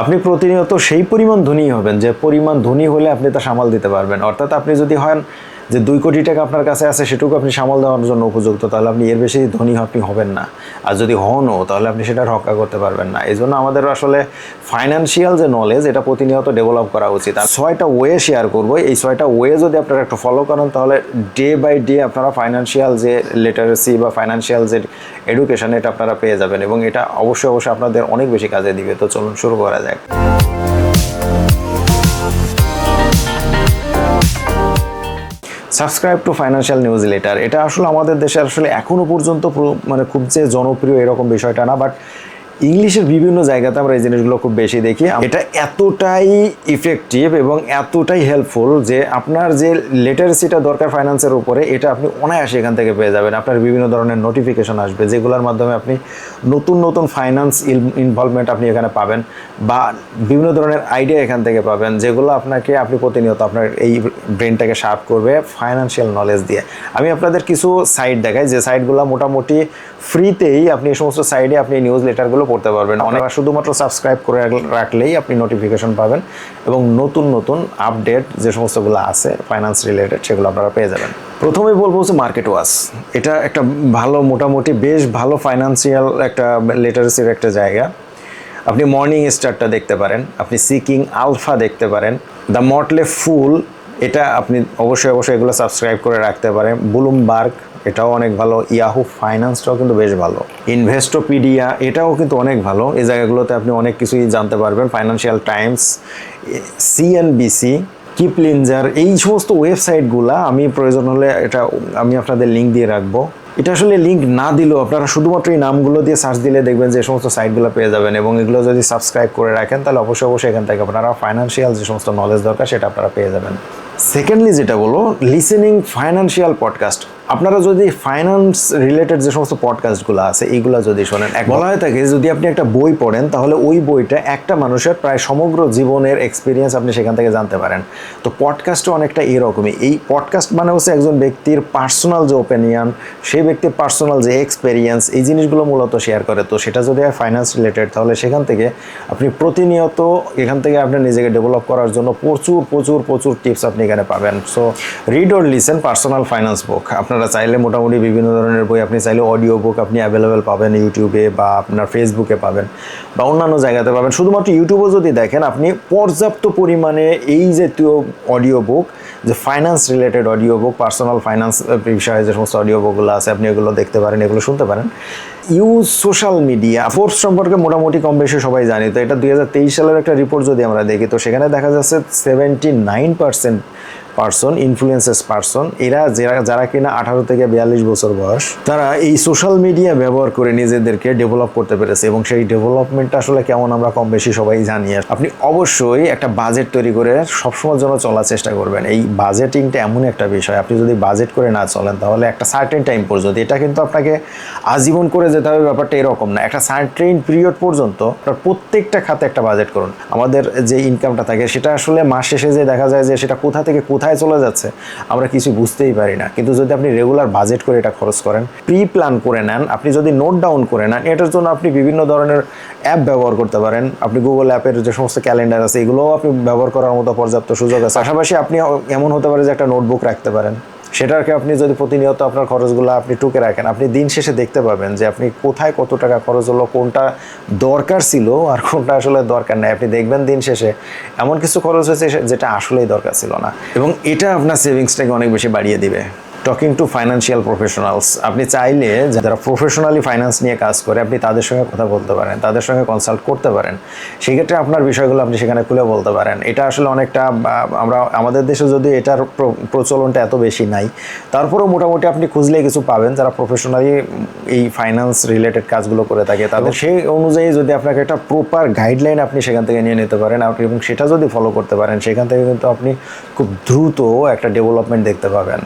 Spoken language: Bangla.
আপনি প্রতিনিয়ত সেই পরিমাণ ধনী হবেন, যে পরিমাণ ধনী হলে আপনি তা সামাল দিতে পারবেন। অর্থাৎ আপনি যদি হন যে দুই কোটি টাকা আপনার কাছে আছে, সেটুকু আপনি সামাল দেওয়ার জন্য উপযুক্ত, তাহলে আপনি এর বেশি ধনী আপনি হবেন না। আর যদি হনও, তাহলে আপনি সেটা রক্ষা করতে পারবেন না। এই জন্য আমাদের আসলে ফাইন্যান্সিয়াল যে নলেজ এটা প্রতিনিয়ত ডেভেলপ করা উচিত। আর ছয়টা ওয়ে শেয়ার করব। এই ছয়টা ওয়ে যদি আপনারা একটু ফলো করেন, তাহলে ডে বাই ডে আপনারা ফাইন্যান্সিয়াল যে লিটারেসি বা ফাইন্যান্সিয়াল যে এডুকেশন এটা আপনারা পেয়ে যাবেন। এবং এটা অবশ্যই অবশ্যই আপনাদের অনেক বেশি কাজে দিবে। তো চলুন শুরু করা যাক। Subscribe to financial newsletter এটা আসলে আমাদের দেশে আসলে এখনও পর্যন্ত মানে খুব যে জনপ্রিয় এরকম বিষয়টা না বাট ইংলিশের বিভিন্ন জায়গাতে আমরা এই জিনিসগুলো খুব বেশি দেখি। এটা এতটাই ইফেক্টিভ এবং এতটাই হেল্পফুল যে আপনার যে লিটারেসিটা দরকার ফাইন্যান্সের উপরে, এটা আপনি অনায়াসে এখান থেকে পেয়ে যাবেন। আপনার বিভিন্ন ধরনের নোটিফিকেশন আসবে, যেগুলোর মাধ্যমে আপনি নতুন নতুন ফাইন্যান্স ইনভলভমেন্ট আপনি এখানে পাবেন বা বিভিন্ন ধরনের আইডিয়া এখান থেকে পাবেন, যেগুলো আপনাকে, আপনি প্রতিনিয়ত আপনার এই ব্রেনটাকে শার্প করবে ফাইন্যান্সিয়াল নলেজ দিয়ে। আমি আপনাদের কিছু সাইট দেখাই, যে সাইটগুলো মোটামুটি ফ্রিতেই আপনি এই সমস্ত সাইডে আপনি নিউজ লেটারগুলো পড়তে পারবেন। অনেক শুধুমাত্র সাবস্ক্রাইব করে রাখলেই আপনি নোটিফিকেশন পাবেন এবং নতুন নতুন আপডেট যে সমস্তগুলো আছে ফাইন্যান্স রিলেটেড সেগুলো আপনারা পেয়ে যাবেন। প্রথমে বলব হচ্ছে মার্কেট ওয়াস এটা একটা ভালো, মোটামুটি বেশ ভালো ফাইন্যান্সিয়াল একটা লিটারেসির একটা জায়গা। আপনি মর্নিং স্টারটা দেখতে পারেন, আপনি সিকিং আলফা দেখতে পারেন দ্য মটলে ফুল এটা আপনি অবশ্যই অবশ্যই এগুলো সাবস্ক্রাইব করে রাখতে পারেন। বুলুমবার্গ এটাও অনেক ভালো। ইয়াহু ফাইন্যান্সটাও কিন্তু বেশ ভালো। ইনভেস্টোপিডিয়া এটাও কিন্তু অনেক ভালো। এই জায়গাগুলোতে আপনি অনেক কিছুই জানতে পারবেন। ফাইন্যান্সিয়াল টাইমস সিএনবিসি কিপলিঞ্জার এই সমস্ত ওয়েবসাইটগুলা আমি প্রয়োজন হলে এটা আমি আপনাদের লিঙ্ক দিয়ে রাখব। এটা আসলে লিঙ্ক না দিলেও আপনারা শুধুমাত্র এই নামগুলো দিয়ে সার্চ দিলে দেখবেন যে সমস্ত সাইটগুলো পেয়ে যাবেন এবং এগুলো যদি সাবস্ক্রাইব করে রাখেন, তাহলে অবশ্যই অবশ্যই এখান থেকে আপনারা ফাইন্যান্সিয়াল যে সমস্ত নলেজ দরকার, সেটা আপনারা পেয়ে যাবেন। সেকেন্ডলি যেটা বলো লিসেনিং ফাইন্যান্সিয়াল পডকাস্ট আপনারা যদি ফাইন্যান্স রিলেটেড যে সমস্ত পডকাস্টগুলো আছে এইগুলো যদি শোনেন এক বলা হয়ে থাকে যদি আপনি একটা বই পড়েন তাহলে ওই বইটা একটা মানুষের প্রায় সমগ্র জীবনের এক্সপিরিয়েন্স আপনি সেখান থেকে জানতে পারেন। তো পডকাস্টও অনেকটা এরকমই। এই পডকাস্ট মানে হচ্ছে একজন ব্যক্তির পার্সোনাল যে ওপিনিয়ন সেই ব্যক্তির পার্সোনাল যে এক্সপিরিয়েন্স এই জিনিসগুলো মূলত শেয়ার করে। তো সেটা যদি হয় ফাইন্যান্স রিলেটেড তাহলে সেখান থেকে আপনি প্রতিনিয়ত এখান থেকে আপনার নিজেকে ডেভেলপ করার জন্য প্রচুর প্রচুর প্রচুর টিপস আপনি এখানে পাবেন। So read or listen personal finance book আপনারা চাইলে মোটামুটি বিভিন্ন ধরনের বই আপনি চাইলে অডিও বুক আপনি অ্যাভেলেবেল পাবেন ইউটিউবে বা আপনার ফেসবুকে পাবেন বা অন্যান্য জায়গাতে পাবেন। শুধুমাত্র ইউটিউবেও যদি দেখেন, আপনি পর্যাপ্ত পরিমাণে এই জাতীয় অডিও বুক যে finance related audio book personal finance বিষয়ে যে সমস্ত অডিও বুকগুলো আছে, আপনি এগুলো দেখতে পারেন, এগুলো শুনতে পারেন। ইউজ সোশ্যাল মিডিয়া ফোর্স সম্পর্কে মোটামুটি কম বেশি সবাই জানি। তো এটা দুই হাজার তেইশ সালের একটা রিপোর্ট যদি আমরা দেখি, তো সেখানে দেখা যাচ্ছে seventy nine percent person influences person এরা যারা যারা কিনা আঠারো থেকে বিয়াল্লিশ বছর বয়স, তারা এই সোশ্যাল মিডিয়া ব্যবহার করে নিজেদেরকে ডেভেলপ করতে পেরেছে এবং সেই ডেভেলপমেন্টটা আসলে কেমন আমরা কম বেশি সবাই জানি। আপনি অবশ্যই একটা বাজেট তৈরি করে সবসময় জন্য চলার চেষ্টা করবেন। এই বাজেটিংটা এমন একটা বিষয়, আপনি যদি বাজেট করে না চলেন, তাহলে একটা সার্টেন টাইম পর্যন্ত, এটা কিন্তু আপনাকে আজীবন করে যেতে হবে, ব্যাপারটা এরকম না। একটা সার্টেন পিরিয়ড পর্যন্ত আপনার প্রত্যেকটা খাতে একটা বাজেট করুন। আমাদের যে ইনকামটা থাকে, সেটা আসলে মাস শেষে যে দেখা যায় যে সেটা কোথা থেকে কোথায় চলে যাচ্ছে, আমরা কিছু বুঝতেই পারি না। কিন্তু যদি আপনি রেগুলার বাজেট করে এটা খরচ করেন প্রি প্ল্যান করে নেন, আপনি যদি নোট ডাউন করে নেন, এটার জন্য আপনি বিভিন্ন ধরনের অ্যাপ ব্যবহার করতে পারেন। আপনি গুগল অ্যাপের যে সমস্ত ক্যালেন্ডার আছে, এগুলোও আপনি ব্যবহার করার মতো পর্যাপ্ত সুযোগ আছে। পাশাপাশি আপনি এমন হতে পারে যে একটা নোটবুক রাখতে পারেন। সেটাকে আপনি যদি প্রতিনিয়ত আপনার খরচগুলো আপনি টুকে রাখেন, আপনি দিন শেষে দেখতে পাবেন যে আপনি কোথায় কত টাকা খরচ হলো, কোনটা দরকার ছিল আর কোনটা আসলে দরকার নেই। আপনি দেখবেন দিন শেষে এমন কিছু খরচ হয়েছে যেটা আসলেই দরকার ছিল না। এবং এটা আপনার সেভিংসটাকে অনেক বেশি বাড়িয়ে দিবে। টকিং টু ফাইন্যান্সিয়াল প্রফেশনালস আপনি চাইলে যারা প্রফেশনালি ফাইন্যান্স নিয়ে কাজ করে আপনি তাদের সঙ্গে কথা বলতে পারেন তাদের সঙ্গে কনসাল্ট করতে পারেন। সেক্ষেত্রে আপনার বিষয়গুলো আপনি সেখানে খুলে বলতে পারেন। এটা আসলে অনেকটা আমরা আমাদের দেশে যদি এটার প্র- প্রচলনটা এত বেশি নাই তারপরেও মোটামুটি আপনি খুঁজলে কিছু পাবেন যারা প্রফেশনালি এই ফাইন্যান্স রিলেটেড কাজগুলো করে থাকে। তাদের সেই অনুযায়ী যদি আপনাকে একটা প্রপার গাইডলাইন আপনি সেখান থেকে নিয়ে নিতে পারেন এবং সেটা যদি ফলো করতে পারেন সেখান থেকে কিন্তু আপনি খুব দ্রুত একটা ডেভেলপমেন্ট দেখতে পাবেন।